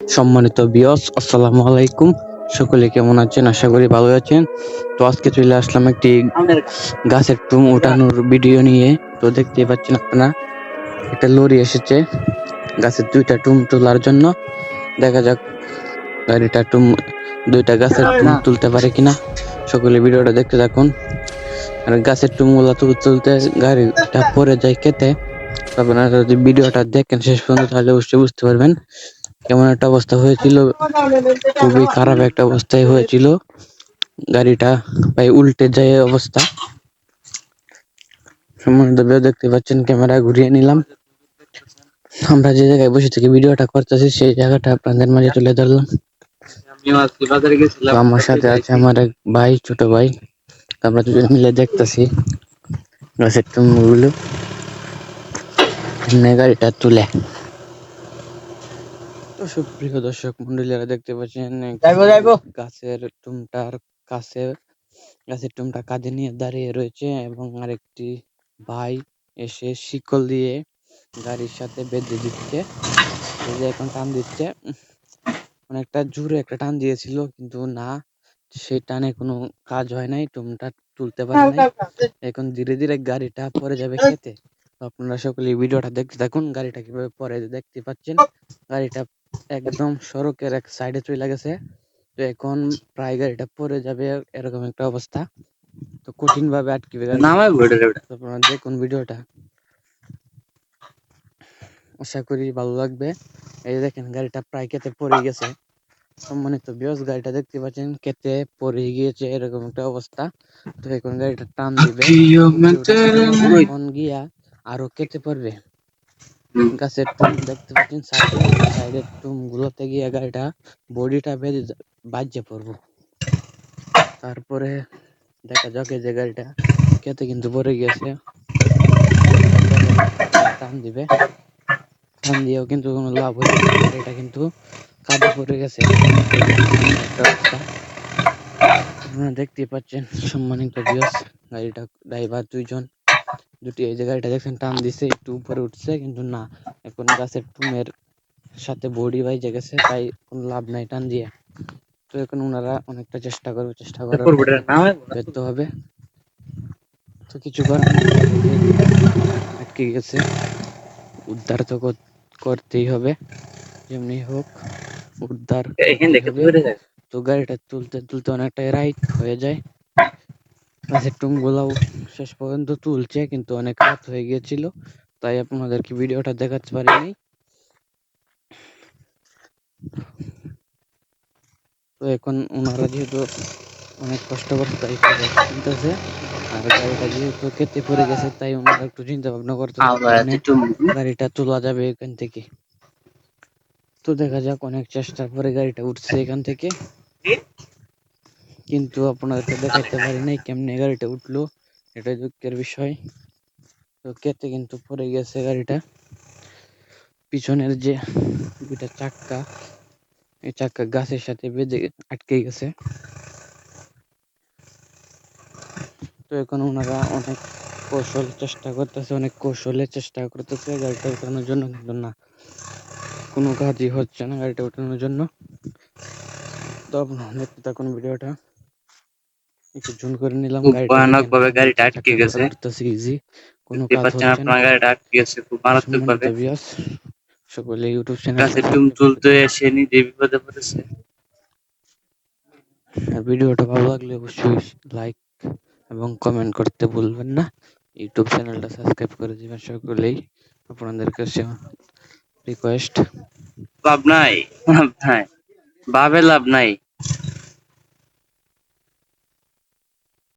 সম্মানিত বিয়স আসসালামু আলাইকুম। সকলে কেমন আছেন? আশা করি ভালো আছেন। তো আজকে চলে আসলাম একটি গাছের টুম উঠানোর ভিডিও নিয়ে। তো দেখতে পাচ্ছেন আপনারা একটা লরি এসেছে গাছের দুইটা টুম তোলার জন্য। দেখা যাক গাড়িটা টুম দুইটা গাছের টুম তুলতে পারে কিনা। সকলে ভিডিওটা দেখতে থাকুন। আর গাছের টুমগুলা তুলতে তুলতে গাড়িটা পরে যায় খেতে। তো আপনারা যদি ভিডিওটা দেখেন শেষ পর্যন্ত তাহলে অবশ্যই বুঝতে পারবেন। কেমন একটা অবস্থা হয়েছিল, খুবই খারাপ একটা অবস্থায় হয়েছিল। গাড়িটা প্রায় উল্টে যায় অবস্থা। দেখতে পাচ্ছেন, ক্যামেরা ঘুরিয়ে নিলাম। আমরা যে জায়গায় বসে থেকে ভিডিওটা করতেছি, সেই জায়গাটা আপনাদের মাঝে তুলে ধরলাম। আমার সাথে আছে আমার এক ভাই, ছোট ভাই। আমরা দুজন মিলে দেখতেছি। গাছের টুমগুলো গাড়িটা তুলে। সুপ্রিয় দর্শক মন্ডলীরা দেখতে পাচ্ছেন গাছের টুমটার কাছে গাছের টুমটা কাঁধে নিয়ে দাঁড়িয়ে রয়েছে এবং আরেকটি ভাই এসে শিকল দিয়ে গাড়ির সাথে বেঁধে দিচ্ছে। এখন টান দিচ্ছে। অনেকটা জোরে একটা টান দিয়েছিল কিন্তু না সেই টানে কোনো কাজ হয় নাই টুমটা তুলতে পারে নাই। এখন ধীরে ধীরে গাড়িটা পরে যাবে খেতে। আপনারা সকলে ভিডিওটা দেখতে থাকুন গাড়িটা কীভাবে পরে দেখতে পাচ্ছেন। গাড়িটা একদম সড়কের এক সাইডে চলে গেছে। তো এখন প্রায় গাড়িটা পরে যাবে এরকম একটা অবস্থা। তো কঠিন ভাবে তো আপনারা দেখুন ভিডিওটা। আশা করি ভালো লাগবে। এই যে দেখেন গাড়িটা প্রায় কেটে পড়ে গেছে। সম্মানিত বিয়স গাড়িটা দেখতে পাচ্ছেন কেটে পড়ে গিয়েছে এরকম একটা অবস্থা। তো এখন গাড়িটা টান দিবে। এখন গিয়া আরও কেটে পড়বে। গাছের টুম, দেখতে পাচ্ছেন? সাইডে, সাইডের টুম গুলোতে গিয়ে গাড়িটা, বডিটা বেঁধে বাজ্যে পড়ব। তারপরে দেখা যাক যে গাড়িটা কেটে কিন্তু পড়ে গেছে। টান দিবে। টান দিয়েও কিন্তু কোনো লাভ হচ্ছে গাড়িটা কিন্তু কাজে পড়ে গেছে। আপনারা দেখতে পাচ্ছেন, সম্মানিত বিয়স গাড়িটা ড্রাইভার দুইজন। দুটি এই যে গাড়িটা দেখছেন টান দিছে একটু উপরে উঠছে কিন্তু না। এখন গাছের টুমের সাথে বডি বাইজে গেছে তাই কোনো লাভ নাই টান দিয়ে। তো এখন ওনারা অনেকটা চেষ্টা করবে চেষ্টা করার ব্যর্থ হবে। তো কিছু করার আটকে গেছে। উদ্ধার তো কর- করতেই হবে যেমনি হোক উদ্ধার তো গাড়িটা তুলতে তুলতে অনেকটা রাইট হয়ে যায়। গাছের টুম গুলাও শেষ পর্যন্ত তুলছে কিন্তু অনেক রাত হয়ে গিয়েছিল তাই আপনাদেরকে ভিডিওটা দেখাতে পারিনি। তো এখন ওনারা যেহেতু অনেক কষ্ট করে তাই কিনতেছে আর গাড়িটা যেহেতু কেটে পড়ে গেছে তাই ওনারা একটু চিন্তা ভাবনা করতে গাড়িটা তোলা যাবে এখান থেকে। তো দেখা যাক অনেক চেষ্টার পরে গাড়িটা উঠছে এখান থেকে। কিন্তু আপনাদেরকে দেখাইতে পারি নাই কেমনে গাড়িটা উঠল, এটা দুঃখের বিষয়। তো কেটে কিন্তু পড়ে গেছে গাড়িটা। পিছনের যে দুইটা চাক্কা, এই চাক্কা গাছের সাথে বেঁধে আটকে গেছে। তো এখন ওনারা অনেক কৌশল চেষ্টা করতেছে, অনেক কৌশলে চেষ্টা করতেছে গাড়িটা উঠানোর জন্য, কিন্তু না, কোনো কাজই হচ্ছে না গাড়িটা উঠানোর জন্য। তো আপনারা দেখতে ভিডিওটা একটু জুম করে নিলাম খুব গাড়িটা ভয়ানকভাবে গাড়িটা আটকে গেছে। easy, কোনো কাজ হচ্ছে না। আপনার গাড়িটা আটকে গেছে খুব মারাত্মক ভাবে। সকলে ইউটিউব চ্যানেল গাছের টুম তুলতে এসে নিজে বিপদে পড়েছে। আর ভিডিওটা ভালো লাগলে অবশ্যই লাইক এবং কমেন্ট করতে ভুলবেন না। ইউটিউব চ্যানেলটা সাবস্ক্রাইব করে দিবেন সকলেই। আপনাদের কাছে রিকোয়েস্ট লাভ নাই লাভ নাই। ভাবে লাভ নাই।